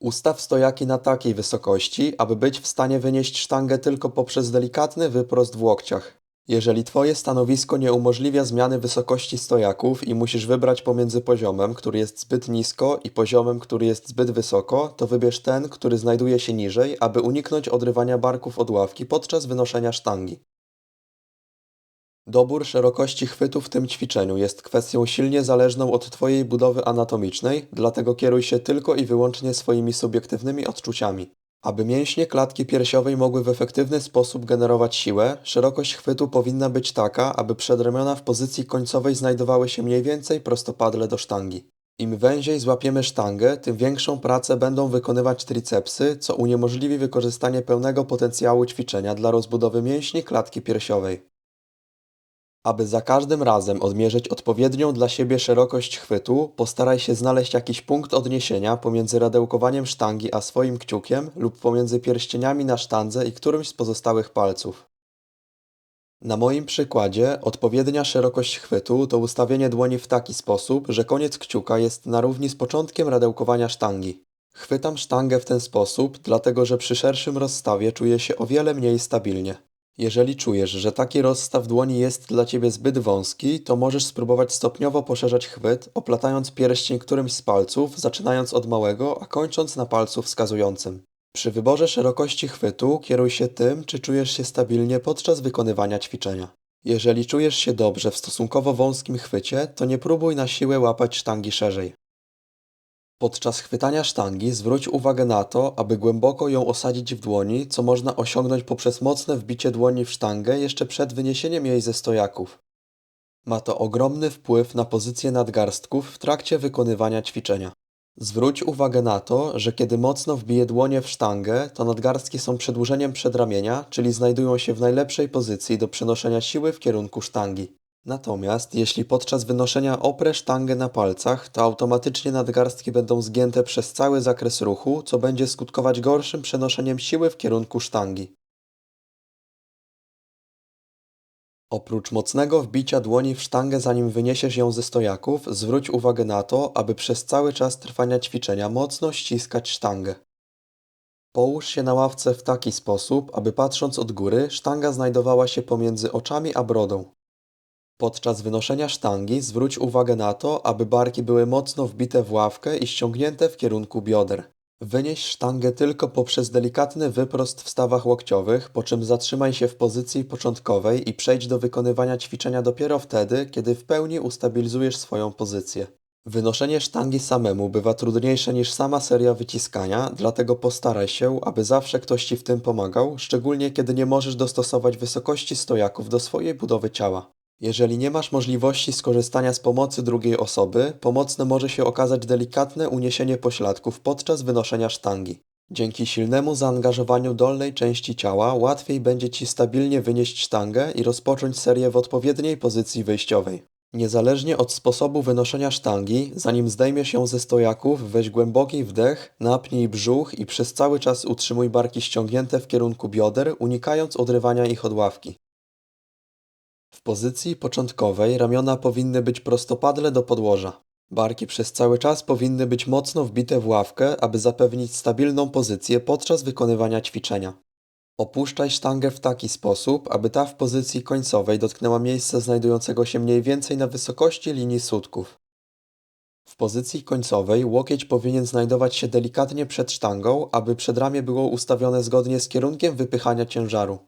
Ustaw stojaki na takiej wysokości, aby być w stanie wynieść sztangę tylko poprzez delikatny wyprost w łokciach. Jeżeli Twoje stanowisko nie umożliwia zmiany wysokości stojaków i musisz wybrać pomiędzy poziomem, który jest zbyt nisko i poziomem, który jest zbyt wysoko, to wybierz ten, który znajduje się niżej, aby uniknąć odrywania barków od ławki podczas wynoszenia sztangi. Dobór szerokości chwytu w tym ćwiczeniu jest kwestią silnie zależną od Twojej budowy anatomicznej, dlatego kieruj się tylko i wyłącznie swoimi subiektywnymi odczuciami. Aby mięśnie klatki piersiowej mogły w efektywny sposób generować siłę, szerokość chwytu powinna być taka, aby przedramiona w pozycji końcowej znajdowały się mniej więcej prostopadle do sztangi. Im węziej złapiemy sztangę, tym większą pracę będą wykonywać tricepsy, co uniemożliwi wykorzystanie pełnego potencjału ćwiczenia dla rozbudowy mięśni klatki piersiowej. Aby za każdym razem odmierzyć odpowiednią dla siebie szerokość chwytu, postaraj się znaleźć jakiś punkt odniesienia pomiędzy radełkowaniem sztangi a swoim kciukiem lub pomiędzy pierścieniami na sztandze i którymś z pozostałych palców. Na moim przykładzie odpowiednia szerokość chwytu to ustawienie dłoni w taki sposób, że koniec kciuka jest na równi z początkiem radełkowania sztangi. Chwytam sztangę w ten sposób, dlatego że przy szerszym rozstawie czuję się o wiele mniej stabilnie. Jeżeli czujesz, że taki rozstaw dłoni jest dla Ciebie zbyt wąski, to możesz spróbować stopniowo poszerzać chwyt, oplatając pierścień którymś z palców, zaczynając od małego, a kończąc na palcu wskazującym. Przy wyborze szerokości chwytu kieruj się tym, czy czujesz się stabilnie podczas wykonywania ćwiczenia. Jeżeli czujesz się dobrze w stosunkowo wąskim chwycie, to nie próbuj na siłę łapać sztangi szerzej. Podczas chwytania sztangi zwróć uwagę na to, aby głęboko ją osadzić w dłoni, co można osiągnąć poprzez mocne wbicie dłoni w sztangę jeszcze przed wyniesieniem jej ze stojaków. Ma to ogromny wpływ na pozycję nadgarstków w trakcie wykonywania ćwiczenia. Zwróć uwagę na to, że kiedy mocno wbije dłonie w sztangę, to nadgarstki są przedłużeniem przedramienia, czyli znajdują się w najlepszej pozycji do przenoszenia siły w kierunku sztangi. Natomiast jeśli podczas wynoszenia oprę sztangę na palcach, to automatycznie nadgarstki będą zgięte przez cały zakres ruchu, co będzie skutkować gorszym przenoszeniem siły w kierunku sztangi. Oprócz mocnego wbicia dłoni w sztangę zanim wyniesiesz ją ze stojaków, zwróć uwagę na to, aby przez cały czas trwania ćwiczenia mocno ściskać sztangę. Połóż się na ławce w taki sposób, aby patrząc od góry, sztanga znajdowała się pomiędzy oczami a brodą. Podczas wynoszenia sztangi zwróć uwagę na to, aby barki były mocno wbite w ławkę i ściągnięte w kierunku bioder. Wynieś sztangę tylko poprzez delikatny wyprost w stawach łokciowych, po czym zatrzymaj się w pozycji początkowej i przejdź do wykonywania ćwiczenia dopiero wtedy, kiedy w pełni ustabilizujesz swoją pozycję. Wynoszenie sztangi samemu bywa trudniejsze niż sama seria wyciskania, dlatego postaraj się, aby zawsze ktoś Ci w tym pomagał, szczególnie kiedy nie możesz dostosować wysokości stojaków do swojej budowy ciała. Jeżeli nie masz możliwości skorzystania z pomocy drugiej osoby, pomocne może się okazać delikatne uniesienie pośladków podczas wynoszenia sztangi. Dzięki silnemu zaangażowaniu dolnej części ciała łatwiej będzie Ci stabilnie wynieść sztangę i rozpocząć serię w odpowiedniej pozycji wyjściowej. Niezależnie od sposobu wynoszenia sztangi, zanim zdejmiesz ją ze stojaków, weź głęboki wdech, napnij brzuch i przez cały czas utrzymuj barki ściągnięte w kierunku bioder, unikając odrywania ich od ławki. W pozycji początkowej ramiona powinny być prostopadle do podłoża. Barki przez cały czas powinny być mocno wbite w ławkę, aby zapewnić stabilną pozycję podczas wykonywania ćwiczenia. Opuszczaj sztangę w taki sposób, aby ta w pozycji końcowej dotknęła miejsca znajdującego się mniej więcej na wysokości linii sutków. W pozycji końcowej łokieć powinien znajdować się delikatnie przed sztangą, aby przedramię było ustawione zgodnie z kierunkiem wypychania ciężaru.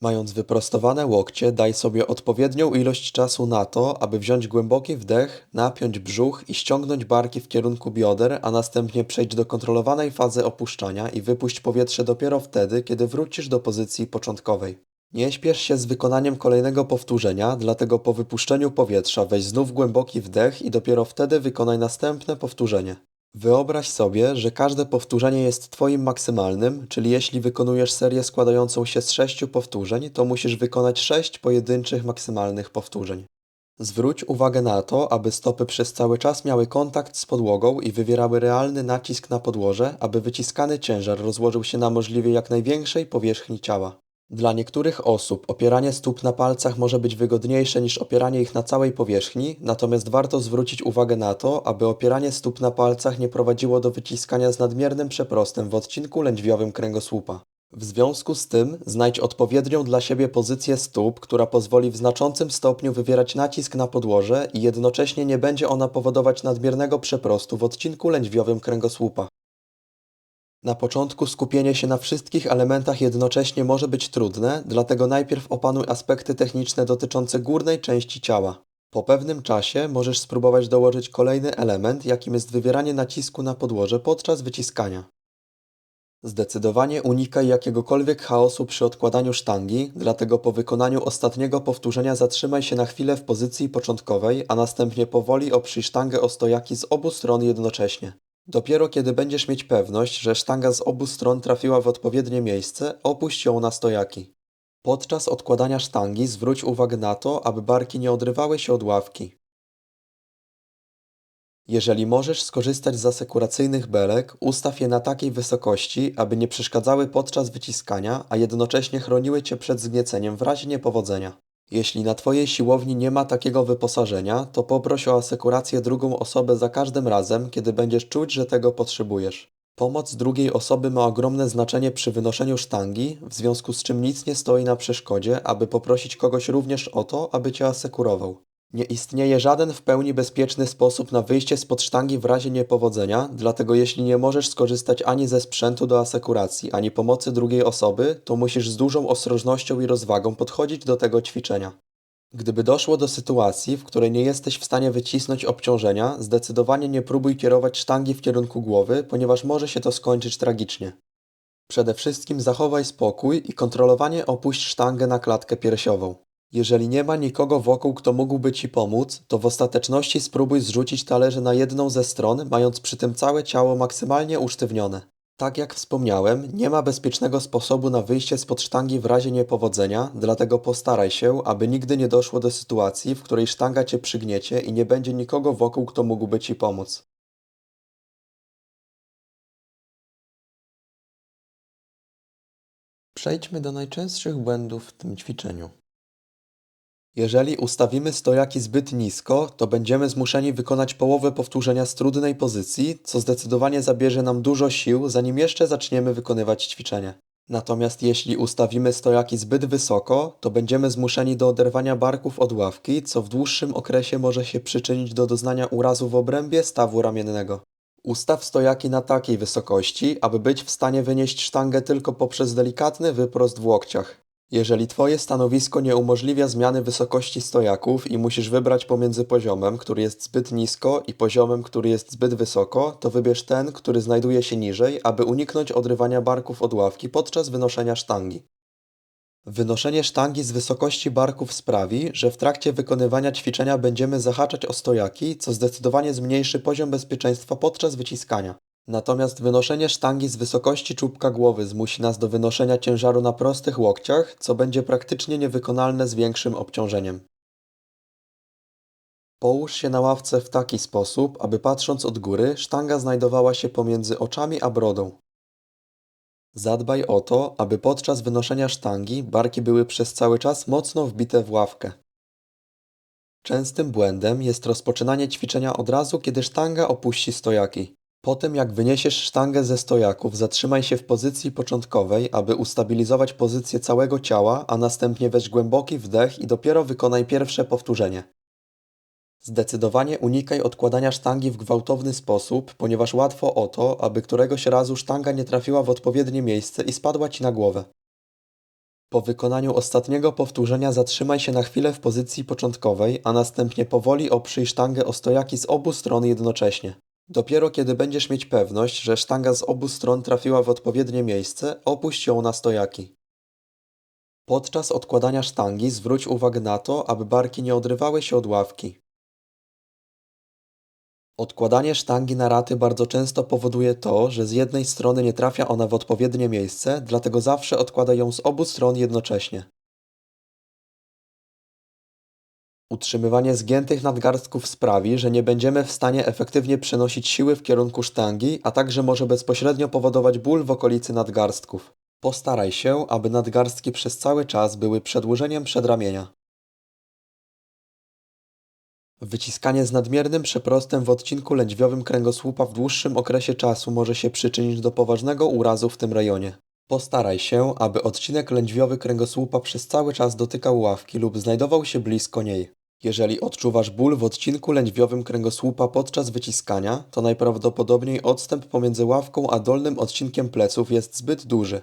Mając wyprostowane łokcie, daj sobie odpowiednią ilość czasu na to, aby wziąć głęboki wdech, napiąć brzuch i ściągnąć barki w kierunku bioder, a następnie przejść do kontrolowanej fazy opuszczania i wypuść powietrze dopiero wtedy, kiedy wrócisz do pozycji początkowej. Nie śpiesz się z wykonaniem kolejnego powtórzenia, dlatego po wypuszczeniu powietrza weź znów głęboki wdech i dopiero wtedy wykonaj następne powtórzenie. Wyobraź sobie, że każde powtórzenie jest Twoim maksymalnym, czyli jeśli wykonujesz serię składającą się z sześciu powtórzeń, to musisz wykonać sześć pojedynczych maksymalnych powtórzeń. Zwróć uwagę na to, aby stopy przez cały czas miały kontakt z podłogą i wywierały realny nacisk na podłoże, aby wyciskany ciężar rozłożył się na możliwie jak największej powierzchni ciała. Dla niektórych osób opieranie stóp na palcach może być wygodniejsze niż opieranie ich na całej powierzchni, natomiast warto zwrócić uwagę na to, aby opieranie stóp na palcach nie prowadziło do wyciskania z nadmiernym przeprostem w odcinku lędźwiowym kręgosłupa. W związku z tym znajdź odpowiednią dla siebie pozycję stóp, która pozwoli w znaczącym stopniu wywierać nacisk na podłoże i jednocześnie nie będzie ona powodować nadmiernego przeprostu w odcinku lędźwiowym kręgosłupa. Na początku skupienie się na wszystkich elementach jednocześnie może być trudne, dlatego najpierw opanuj aspekty techniczne dotyczące górnej części ciała. Po pewnym czasie możesz spróbować dołożyć kolejny element, jakim jest wywieranie nacisku na podłoże podczas wyciskania. Zdecydowanie unikaj jakiegokolwiek chaosu przy odkładaniu sztangi, dlatego po wykonaniu ostatniego powtórzenia zatrzymaj się na chwilę w pozycji początkowej, a następnie powoli oprzyj sztangę o stojaki z obu stron jednocześnie. Dopiero kiedy będziesz mieć pewność, że sztanga z obu stron trafiła w odpowiednie miejsce, opuść ją na stojaki. Podczas odkładania sztangi zwróć uwagę na to, aby barki nie odrywały się od ławki. Jeżeli możesz skorzystać z asekuracyjnych belek, ustaw je na takiej wysokości, aby nie przeszkadzały podczas wyciskania, a jednocześnie chroniły Cię przed zgnieceniem w razie niepowodzenia. Jeśli na Twojej siłowni nie ma takiego wyposażenia, to poproś o asekurację drugą osobę za każdym razem, kiedy będziesz czuć, że tego potrzebujesz. Pomoc drugiej osoby ma ogromne znaczenie przy wynoszeniu sztangi, w związku z czym nic nie stoi na przeszkodzie, aby poprosić kogoś również o to, aby Cię asekurował. Nie istnieje żaden w pełni bezpieczny sposób na wyjście spod sztangi w razie niepowodzenia, dlatego jeśli nie możesz skorzystać ani ze sprzętu do asekuracji, ani pomocy drugiej osoby, to musisz z dużą ostrożnością i rozwagą podchodzić do tego ćwiczenia. Gdyby doszło do sytuacji, w której nie jesteś w stanie wycisnąć obciążenia, zdecydowanie nie próbuj kierować sztangi w kierunku głowy, ponieważ może się to skończyć tragicznie. Przede wszystkim zachowaj spokój i kontrolowanie opuść sztangę na klatkę piersiową. Jeżeli nie ma nikogo wokół, kto mógłby Ci pomóc, to w ostateczności spróbuj zrzucić talerze na jedną ze stron, mając przy tym całe ciało maksymalnie usztywnione. Tak jak wspomniałem, nie ma bezpiecznego sposobu na wyjście spod sztangi w razie niepowodzenia, dlatego postaraj się, aby nigdy nie doszło do sytuacji, w której sztanga Cię przygniecie i nie będzie nikogo wokół, kto mógłby Ci pomóc. Przejdźmy do najczęstszych błędów w tym ćwiczeniu. Jeżeli ustawimy stojaki zbyt nisko, to będziemy zmuszeni wykonać połowę powtórzenia z trudnej pozycji, co zdecydowanie zabierze nam dużo sił, zanim jeszcze zaczniemy wykonywać ćwiczenie. Natomiast jeśli ustawimy stojaki zbyt wysoko, to będziemy zmuszeni do oderwania barków od ławki, co w dłuższym okresie może się przyczynić do doznania urazu w obrębie stawu ramiennego. Ustaw stojaki na takiej wysokości, aby być w stanie wynieść sztangę tylko poprzez delikatny wyprost w łokciach. Jeżeli Twoje stanowisko nie umożliwia zmiany wysokości stojaków i musisz wybrać pomiędzy poziomem, który jest zbyt nisko i poziomem, który jest zbyt wysoko, to wybierz ten, który znajduje się niżej, aby uniknąć odrywania barków od ławki podczas wynoszenia sztangi. Wynoszenie sztangi z wysokości barków sprawi, że w trakcie wykonywania ćwiczenia będziemy zahaczać o stojaki, co zdecydowanie zmniejszy poziom bezpieczeństwa podczas wyciskania. Natomiast wynoszenie sztangi z wysokości czubka głowy zmusi nas do wynoszenia ciężaru na prostych łokciach, co będzie praktycznie niewykonalne z większym obciążeniem. Połóż się na ławce w taki sposób, aby patrząc od góry, sztanga znajdowała się pomiędzy oczami a brodą. Zadbaj o to, aby podczas wynoszenia sztangi barki były przez cały czas mocno wbite w ławkę. Częstym błędem jest rozpoczynanie ćwiczenia od razu, kiedy sztanga opuści stojaki. Po tym jak wyniesiesz sztangę ze stojaków, zatrzymaj się w pozycji początkowej, aby ustabilizować pozycję całego ciała, a następnie weź głęboki wdech i dopiero wykonaj pierwsze powtórzenie. Zdecydowanie unikaj odkładania sztangi w gwałtowny sposób, ponieważ łatwo o to, aby któregoś razu sztanga nie trafiła w odpowiednie miejsce i spadła ci na głowę. Po wykonaniu ostatniego powtórzenia zatrzymaj się na chwilę w pozycji początkowej, a następnie powoli oprzyj sztangę o stojaki z obu stron jednocześnie. Dopiero kiedy będziesz mieć pewność, że sztanga z obu stron trafiła w odpowiednie miejsce, opuść ją na stojaki. Podczas odkładania sztangi zwróć uwagę na to, aby barki nie odrywały się od ławki. Odkładanie sztangi na raty bardzo często powoduje to, że z jednej strony nie trafia ona w odpowiednie miejsce, dlatego zawsze odkładaj ją z obu stron jednocześnie. Utrzymywanie zgiętych nadgarstków sprawi, że nie będziemy w stanie efektywnie przenosić siły w kierunku sztangi, a także może bezpośrednio powodować ból w okolicy nadgarstków. Postaraj się, aby nadgarstki przez cały czas były przedłużeniem przedramienia. Wyciskanie z nadmiernym przeprostem w odcinku lędźwiowym kręgosłupa w dłuższym okresie czasu może się przyczynić do poważnego urazu w tym rejonie. Postaraj się, aby odcinek lędźwiowy kręgosłupa przez cały czas dotykał ławki lub znajdował się blisko niej. Jeżeli odczuwasz ból w odcinku lędźwiowym kręgosłupa podczas wyciskania, to najprawdopodobniej odstęp pomiędzy ławką a dolnym odcinkiem pleców jest zbyt duży.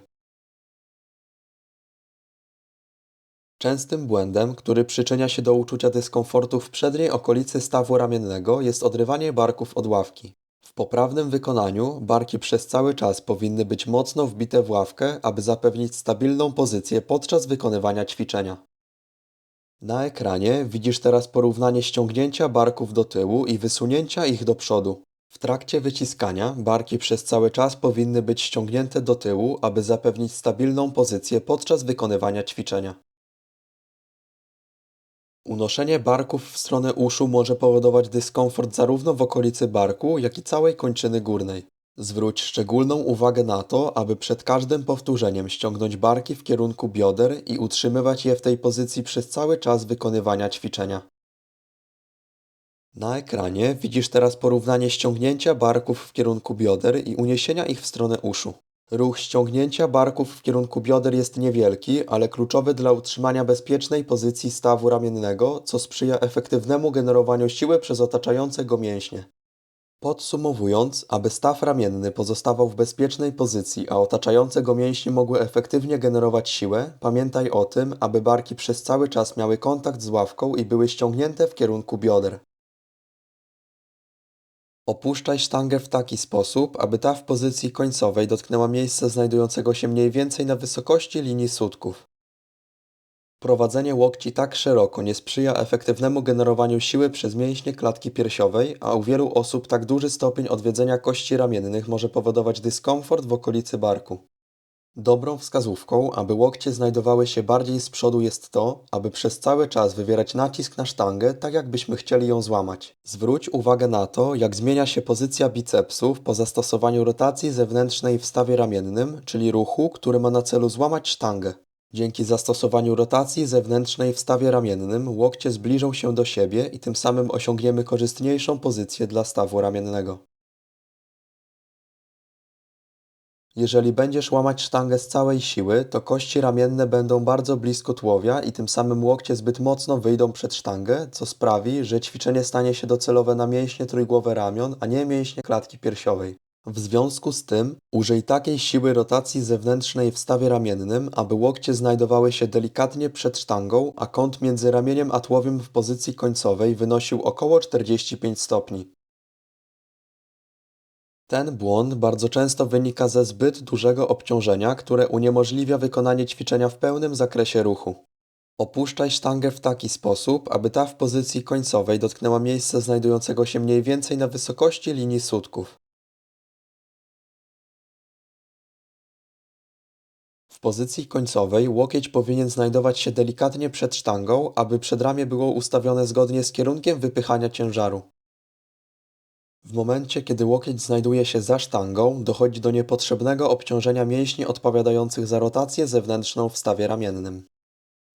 Częstym błędem, który przyczynia się do uczucia dyskomfortu w przedniej okolicy stawu ramiennego jest odrywanie barków od ławki. W poprawnym wykonaniu barki przez cały czas powinny być mocno wbite w ławkę, aby zapewnić stabilną pozycję podczas wykonywania ćwiczenia. Na ekranie widzisz teraz porównanie ściągnięcia barków do tyłu i wysunięcia ich do przodu. W trakcie wyciskania barki przez cały czas powinny być ściągnięte do tyłu, aby zapewnić stabilną pozycję podczas wykonywania ćwiczenia. Unoszenie barków w stronę uszu może powodować dyskomfort zarówno w okolicy barku, jak i całej kończyny górnej. Zwróć szczególną uwagę na to, aby przed każdym powtórzeniem ściągnąć barki w kierunku bioder i utrzymywać je w tej pozycji przez cały czas wykonywania ćwiczenia. Na ekranie widzisz teraz porównanie ściągnięcia barków w kierunku bioder i uniesienia ich w stronę uszu. Ruch ściągnięcia barków w kierunku bioder jest niewielki, ale kluczowy dla utrzymania bezpiecznej pozycji stawu ramiennego, co sprzyja efektywnemu generowaniu siły przez otaczające go mięśnie. Podsumowując, aby staw ramienny pozostawał w bezpiecznej pozycji, a otaczające go mięśnie mogły efektywnie generować siłę, pamiętaj o tym, aby barki przez cały czas miały kontakt z ławką i były ściągnięte w kierunku bioder. Opuszczaj sztangę w taki sposób, aby ta w pozycji końcowej dotknęła miejsca znajdującego się mniej więcej na wysokości linii sutków. Prowadzenie łokci tak szeroko nie sprzyja efektywnemu generowaniu siły przez mięśnie klatki piersiowej, a u wielu osób tak duży stopień odwiedzenia kości ramiennych może powodować dyskomfort w okolicy barku. Dobrą wskazówką, aby łokcie znajdowały się bardziej z przodu jest to, aby przez cały czas wywierać nacisk na sztangę, tak jakbyśmy chcieli ją złamać. Zwróć uwagę na to, jak zmienia się pozycja bicepsów po zastosowaniu rotacji zewnętrznej w stawie ramiennym, czyli ruchu, który ma na celu złamać sztangę. Dzięki zastosowaniu rotacji zewnętrznej w stawie ramiennym łokcie zbliżą się do siebie i tym samym osiągniemy korzystniejszą pozycję dla stawu ramiennego. Jeżeli będziesz łamać sztangę z całej siły, to kości ramienne będą bardzo blisko tułowia i tym samym łokcie zbyt mocno wyjdą przed sztangę, co sprawi, że ćwiczenie stanie się docelowe na mięśnie trójgłowe ramion, a nie mięśnie klatki piersiowej. W związku z tym użyj takiej siły rotacji zewnętrznej w stawie ramiennym, aby łokcie znajdowały się delikatnie przed sztangą, a kąt między ramieniem a tułowiem w pozycji końcowej wynosił około 45 stopni. Ten błąd bardzo często wynika ze zbyt dużego obciążenia, które uniemożliwia wykonanie ćwiczenia w pełnym zakresie ruchu. Opuszczaj sztangę w taki sposób, aby ta w pozycji końcowej dotknęła miejsca znajdującego się mniej więcej na wysokości linii sutków. W pozycji końcowej łokieć powinien znajdować się delikatnie przed sztangą, aby przedramię było ustawione zgodnie z kierunkiem wypychania ciężaru. W momencie, kiedy łokieć znajduje się za sztangą, dochodzi do niepotrzebnego obciążenia mięśni odpowiadających za rotację zewnętrzną w stawie ramiennym.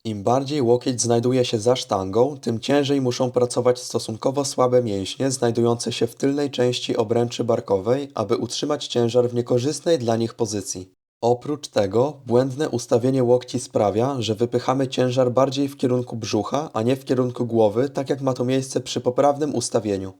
Im bardziej łokieć znajduje się za sztangą, tym ciężej muszą pracować stosunkowo słabe mięśnie znajdujące się w tylnej części obręczy barkowej, aby utrzymać ciężar w niekorzystnej dla nich pozycji. Oprócz tego, błędne ustawienie łokci sprawia, że wypychamy ciężar bardziej w kierunku brzucha, a nie w kierunku głowy, tak jak ma to miejsce przy poprawnym ustawieniu.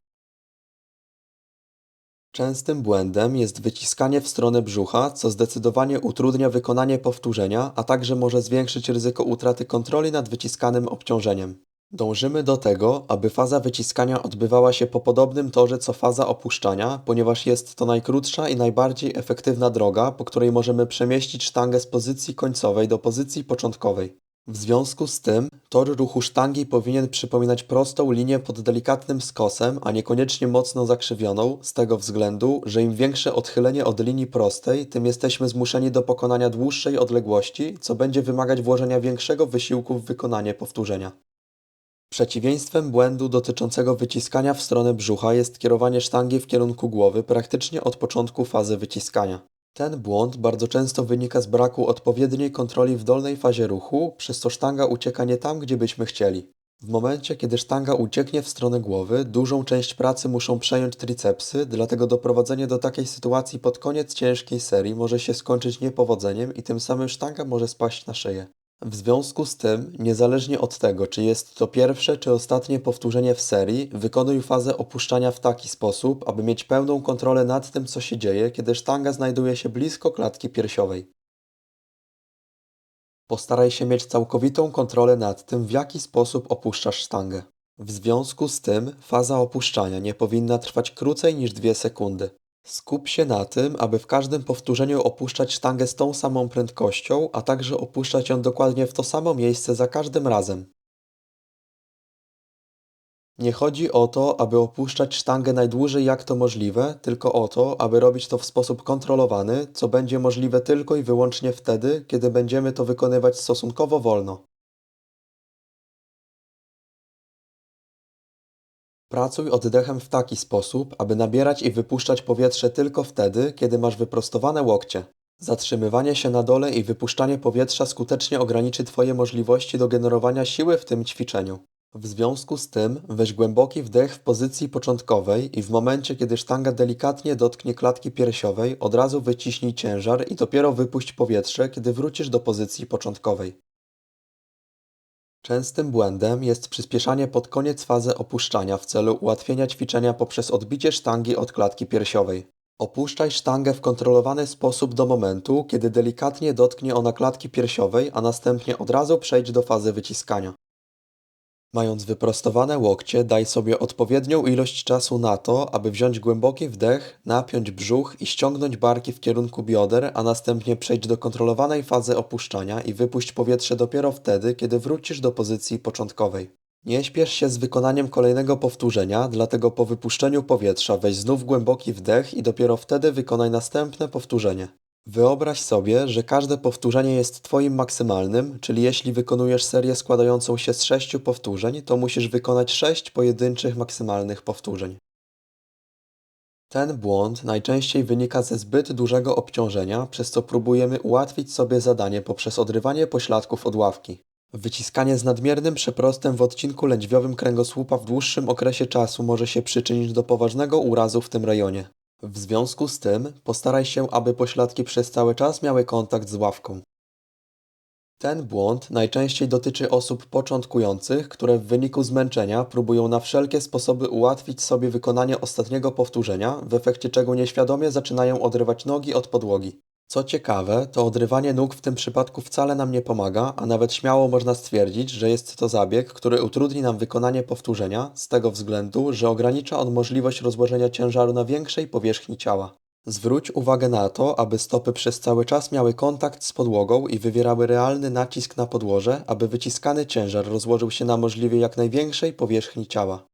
Częstym błędem jest wyciskanie w stronę brzucha, co zdecydowanie utrudnia wykonanie powtórzenia, a także może zwiększyć ryzyko utraty kontroli nad wyciskanym obciążeniem. Dążymy do tego, aby faza wyciskania odbywała się po podobnym torze co faza opuszczania, ponieważ jest to najkrótsza i najbardziej efektywna droga, po której możemy przemieścić sztangę z pozycji końcowej do pozycji początkowej. W związku z tym, tor ruchu sztangi powinien przypominać prostą linię pod delikatnym skosem, a niekoniecznie mocno zakrzywioną, z tego względu, że im większe odchylenie od linii prostej, tym jesteśmy zmuszeni do pokonania dłuższej odległości, co będzie wymagać włożenia większego wysiłku w wykonanie powtórzenia. Przeciwieństwem błędu dotyczącego wyciskania w stronę brzucha jest kierowanie sztangi w kierunku głowy praktycznie od początku fazy wyciskania. Ten błąd bardzo często wynika z braku odpowiedniej kontroli w dolnej fazie ruchu, przez co sztanga ucieka nie tam, gdzie byśmy chcieli. W momencie, kiedy sztanga ucieknie w stronę głowy, dużą część pracy muszą przejąć tricepsy, dlatego doprowadzenie do takiej sytuacji pod koniec ciężkiej serii może się skończyć niepowodzeniem i tym samym sztanga może spaść na szyję. W związku z tym, niezależnie od tego, czy jest to pierwsze czy ostatnie powtórzenie w serii, wykonuj fazę opuszczania w taki sposób, aby mieć pełną kontrolę nad tym, co się dzieje, kiedy sztanga znajduje się blisko klatki piersiowej. Postaraj się mieć całkowitą kontrolę nad tym, w jaki sposób opuszczasz sztangę. W związku z tym, faza opuszczania nie powinna trwać krócej niż 2 sekundy. Skup się na tym, aby w każdym powtórzeniu opuszczać sztangę z tą samą prędkością, a także opuszczać ją dokładnie w to samo miejsce za każdym razem. Nie chodzi o to, aby opuszczać sztangę najdłużej jak to możliwe, tylko o to, aby robić to w sposób kontrolowany, co będzie możliwe tylko i wyłącznie wtedy, kiedy będziemy to wykonywać stosunkowo wolno. Pracuj oddechem w taki sposób, aby nabierać i wypuszczać powietrze tylko wtedy, kiedy masz wyprostowane łokcie. Zatrzymywanie się na dole i wypuszczanie powietrza skutecznie ograniczy Twoje możliwości do generowania siły w tym ćwiczeniu. W związku z tym weź głęboki wdech w pozycji początkowej i w momencie, kiedy sztanga delikatnie dotknie klatki piersiowej, od razu wyciśnij ciężar i dopiero wypuść powietrze, kiedy wrócisz do pozycji początkowej. Częstym błędem jest przyspieszanie pod koniec fazy opuszczania w celu ułatwienia ćwiczenia poprzez odbicie sztangi od klatki piersiowej. Opuszczaj sztangę w kontrolowany sposób do momentu, kiedy delikatnie dotknie ona klatki piersiowej, a następnie od razu przejdź do fazy wyciskania. Mając wyprostowane łokcie, daj sobie odpowiednią ilość czasu na to, aby wziąć głęboki wdech, napiąć brzuch i ściągnąć barki w kierunku bioder, a następnie przejść do kontrolowanej fazy opuszczania i wypuść powietrze dopiero wtedy, kiedy wrócisz do pozycji początkowej. Nie śpiesz się z wykonaniem kolejnego powtórzenia, dlatego po wypuszczeniu powietrza weź znów głęboki wdech i dopiero wtedy wykonaj następne powtórzenie. Wyobraź sobie, że każde powtórzenie jest Twoim maksymalnym, czyli jeśli wykonujesz serię składającą się z sześciu powtórzeń, to musisz wykonać sześć pojedynczych maksymalnych powtórzeń. Ten błąd najczęściej wynika ze zbyt dużego obciążenia, przez co próbujemy ułatwić sobie zadanie poprzez odrywanie pośladków od ławki. Wyciskanie z nadmiernym przeprostem w odcinku lędźwiowym kręgosłupa w dłuższym okresie czasu może się przyczynić do poważnego urazu w tym rejonie. W związku z tym postaraj się, aby pośladki przez cały czas miały kontakt z ławką. Ten błąd najczęściej dotyczy osób początkujących, które w wyniku zmęczenia próbują na wszelkie sposoby ułatwić sobie wykonanie ostatniego powtórzenia, w efekcie czego nieświadomie zaczynają odrywać nogi od podłogi. Co ciekawe, to odrywanie nóg w tym przypadku wcale nam nie pomaga, a nawet śmiało można stwierdzić, że jest to zabieg, który utrudni nam wykonanie powtórzenia, z tego względu, że ogranicza on możliwość rozłożenia ciężaru na większej powierzchni ciała. Zwróć uwagę na to, aby stopy przez cały czas miały kontakt z podłogą i wywierały realny nacisk na podłoże, aby wyciskany ciężar rozłożył się na możliwie jak największej powierzchni ciała.